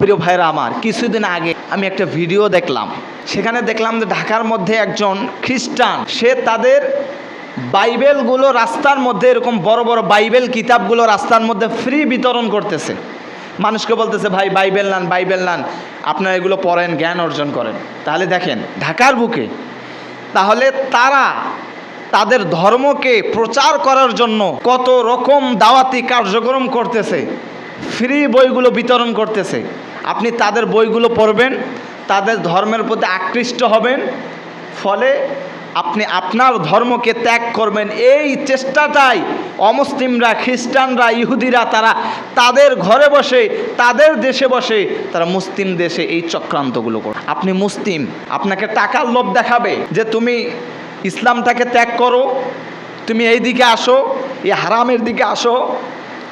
প্রিয় ভাইরা আমার, কিছুদিন আগে আমি একটা ভিডিও দেখলাম। সেখানে দেখলাম যে ঢাকার মধ্যে একজন খ্রিস্টান, সে তাদের বাইবেলগুলো রাস্তার মধ্যে, এরকম বড় বড় বাইবেল কিতাবগুলো রাস্তার মধ্যে ফ্রি বিতরণ করতেছে। মানুষকে বলতেছে, ভাই, বাইবেল নান বাইবেল নান, আপনারা এগুলো পড়েন, জ্ঞান অর্জন করেন। তাহলে দেখেন, ঢাকার বুকে, তাহলে তারা তাদের ধর্মকে প্রচার করার জন্য কত রকম দাওয়াতি কার্যক্রম করতেছে ফ্রি বইগুলো বিতরণ করতেছে। আপনি তাদের বইগুলো পড়বেন, তাদের ধর্মের প্রতি আকৃষ্ট হবেন, ফলে আপনি আপনার ধর্মকে ত্যাগ করবেন। এই চেষ্টাটাই অমুসলিমরা, খ্রিস্টানরা, ইহুদিরা, তারা তাদের ঘরে বসে, তাদের দেশে বসে, তারা মুসলিম দেশে এই চক্রান্তগুলো করে। আপনি মুসলিম, আপনাকে টাকার লোভ দেখাবে যে তুমি ইসলামটাকে ত্যাগ করো, তুমি এই দিকে আসো, এই হারামের দিকে আসো,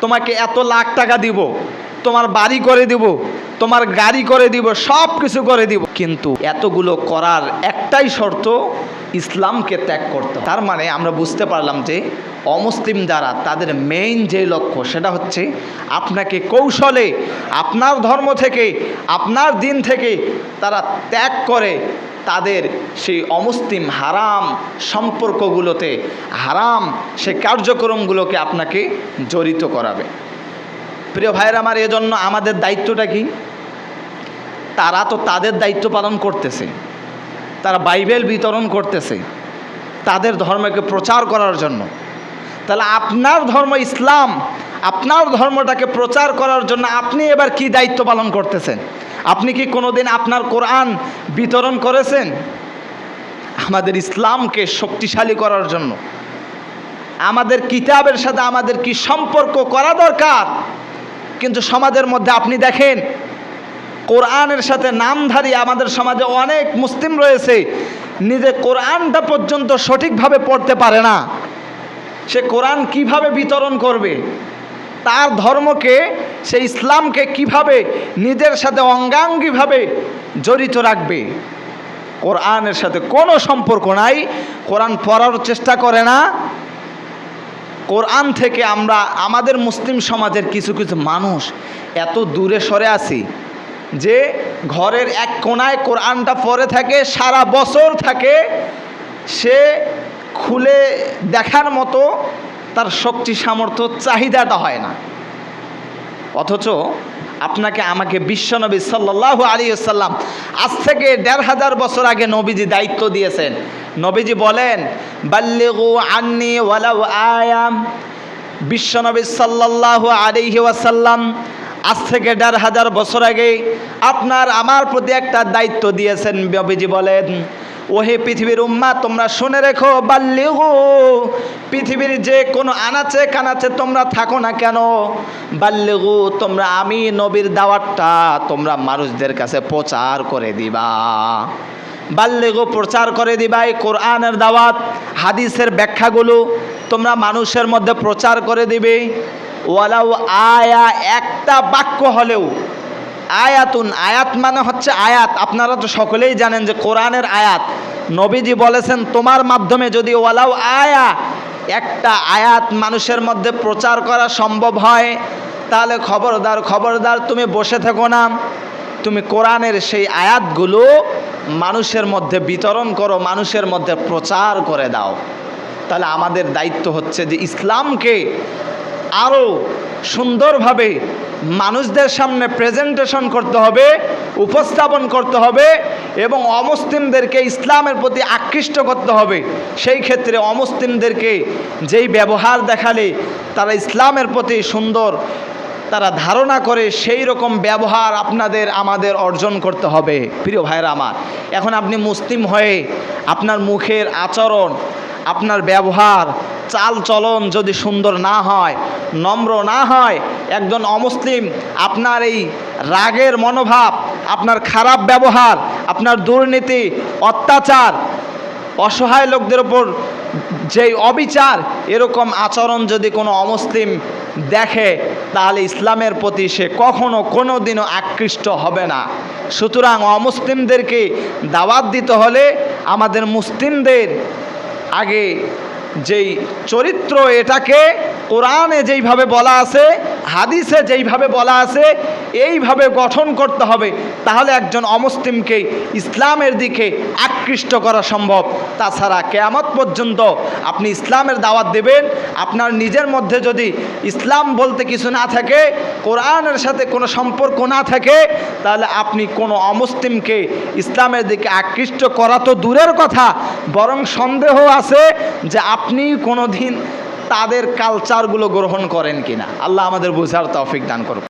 তোমাকে এত লাখ টাকা দিব। তোমার বাড়ি করে দিব, তোমার গাড়ি করে দিব সব কিছু করে দিব। কিন্তু এতগুলো করার একটাই শর্ত, ইসলামকে ত্যাগ করতে তার মানে আমরা বুঝতে পারলাম যে অমুসলিম যারা, তাদের মেইন যে লক্ষ্য, সেটা হচ্ছে আপনাকে কৌশলে, আপনার ধর্ম থেকে, আপনার দিন থেকে তারা ত্যাগ করে তাদের সেই অমুসলিম হারাম সম্পর্কগুলোতে, হারাম সে কার্যক্রমগুলোকে আপনাকে জড়িত করাবে। প্রিয় ভাইয়ের আমার এজন্য আমাদের দায়িত্বটা কি? তারা তো তাদের দায়িত্ব পালন করতেছে। তারা বাইবেল বিতরণ করতেছে তাদের ধর্মকে প্রচার করার জন্য। তাহলে আপনার ধর্ম ইসলাম, আপনার ধর্মটাকে প্রচার করার জন্য আপনি এবার কি দায়িত্ব পালন করতেছেন? আপনি কি কোনোদিন আপনার কোরআন বিতরণ করেছেন? আমাদের ইসলামকে শক্তিশালী করার জন্য। আমাদের কিতাবের সাথে আমাদের কি সম্পর্ক করা দরকার? কিন্তু সমাজের মধ্যে আপনি দেখেন, কোরআনের সাথে নামধারী আমাদের সমাজে অনেক মুসলিম রয়েছে, নিজে কোরআনটা পর্যন্ত সঠিকভাবে পড়তে পারে না। সে কোরআন কীভাবে বিতরণ করবে? তার ধর্মকে, সে ইসলামকে কীভাবে নিজের সাথে অঙ্গাঙ্গিভাবে জড়িত রাখবে? কোরআনের সাথে কোনো সম্পর্ক নাই। কোরআন পড়ার চেষ্টা করে না। কোরআন থেকে আমরা আমাদের মুসলিম সমাজের কিছু কিছু মানুষ এত দূরে সরে আছি যে ঘরের এক কোনায় কোরআনটা পরে থাকে, সারা বছর থাকে, সে খুলে দেখার মতো তার শক্তি, সামর্থ্য, চাহিদাটা হয় না। অথচ আপনাকে আমাকে বিশ্বনবী সাল্লাহ আলী সাল্লাম আজ থেকে দেড় হাজার বছর আগে নবীজি দায়িত্ব দিয়েছেন নবীজি বলেন, বাল্লিগু আন্নি ওয়ালাউ আয়াম। বিশ্বনবী সাল্লাহ আলিহি ওয়াসাল্লাম আজ থেকে দেড় হাজার বছর আগে আপনার আমার প্রতি একটা দায়িত্ব দিয়েছেন, নবীজি বলেন। ওহে পৃথিবীর উম্মা, তোমরা শুনে রেখো, বাল্লিগু, পৃথিবীর যে কোনো আনাচে কানাচে তোমরা থাকো না কেন? বাল্লিগু, তোমরা আমি নবীর দাওয়াতটা তোমরা মানুষদের কাছে প্রচার করে দিবা। বাল্যেগো প্রচার করে দিবা এই কোরআনের দাওয়াত, হাদিসের ব্যাখ্যাগুলো তোমরা মানুষের মধ্যে প্রচার করে দিবে। ওয়ালাউ আয়া, একটা বাক্য হলেও, আয়াতুন, আয়াত মানে হচ্ছে আয়াত। আপনারা তো সকলেই জানেন যে কোরআনের আয়াত। নবীজি বলেছেন, তোমার মাধ্যমে যদি ওয়ালাউ আয়া, একটা আয়াত মানুষের মধ্যে প্রচার করা সম্ভব হয়, তাহলে খবরদার খবরদার তুমি বসে থেকো না। তুমি কোরআনের সেই আয়াতগুলো মানুষের মধ্যে বিতরণ করো, মানুষের মধ্যে প্রচার করে দাও। তাহলে আমাদের দায়িত্ব হচ্ছে যে ইসলামকে আরও সুন্দরভাবে মানুষদের সামনে প্রেজেন্টেশন করতে হবে, উপস্থাপন করতে হবে এবং অমুসলিমদেরকে ইসলামের প্রতি আকৃষ্ট করতে হবে। সেই ক্ষেত্রে অমুসলিমদেরকে যেই ব্যবহার দেখালে তারা ইসলামের প্রতি সুন্দর তারা ধারণা করে সেই রকম ব্যবহার আপনাদের, আমাদের অর্জন করতে হবে। প্রিয় ভাইরা আমার, এখন আপনি মুসলিম হয়ে আপনার মুখের আচরণ, আপনার ব্যবহার, চাল চলন যদি সুন্দর না হয়, নম্র না হয়, একজন অমুসলিম, আপনার এই রাগের মনোভাব, আপনার খারাপ ব্যবহার, আপনার দুর্নীতি, অত্যাচার, অসহায় লোকদের ওপর যেই অবিচার, এরকম আচরণ যদি কোনো অমুসলিম দেখে তাহলে ইসলামের প্রতি সে কখনো কোনো দিনও আকৃষ্ট হবে না। সুতরাং অমুসলিমদেরকে দাওয়াত দিতে হলে আমাদের মুসলিমদের আগে যেই চরিত্র এটাকে কোরআনে যেইভাবে বলা আছে হাদিসে যেইভাবে বলা আছে, এইভাবে গঠন করতে হবে, তাহলে একজন অমুসলিমকে ইসলামের দিকে আকৃষ্ট করা সম্ভব। তাছাড়া কেয়ামত পর্যন্ত আপনি ইসলামের দাওয়াত দেবেন, আপনার নিজের মধ্যে যদি ইসলাম বলতে কিছু না থাকে, কোরআনের সাথে কোনো সম্পর্ক না থাকে, তাহলে আপনি কোনো অমুসলিমকে ইসলামের দিকে আকৃষ্ট করা তো দূরের কথা, বরং সন্দেহ আছে যে আপনি কোনো দিন তাদের কালচারগুলো গ্রহণ করেন কিনা। আল্লাহ আমাদের বোঝার তফিক দান করুন